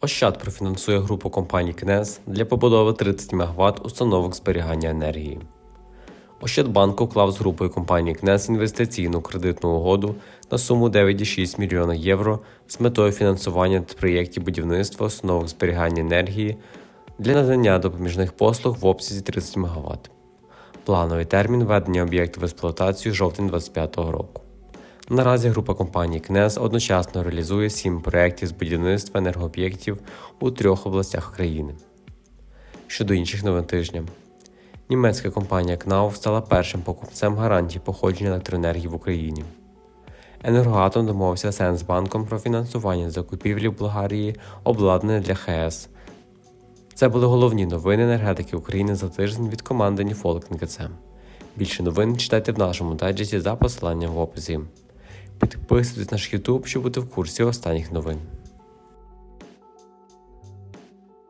Ощад профінансує групу компаній КНЕС для побудови 30 МВт установок зберігання енергії. Ощадбанк уклав з групою компанії КНЕС інвестиційну кредитну угоду на суму 9,6 мільйона євро з метою фінансування проєктів будівництва установок зберігання енергії для надання допоміжних послуг в обсязі 30 МВт. Плановий термін введення об'єкту в експлуатацію жовтень 2025 року. Наразі група компаній КНЕС одночасно реалізує сім проєктів з будівництва енергооб'єктів у трьох областях країни. Щодо інших новин тижня, німецька компанія КНАУ стала першим покупцем гарантії походження електроенергії в Україні. Енергоатом домовився з Сенсбанком про фінансування закупівлі в Болгарії обладнання для ХЕС. Це були головні новини енергетики України за тиждень від команди Ніфолк НКЦ. Більше новин читайте в нашому дайджесті за посиланням в описі. Підписуйтесь на наш YouTube, щоб бути в курсі останніх новин.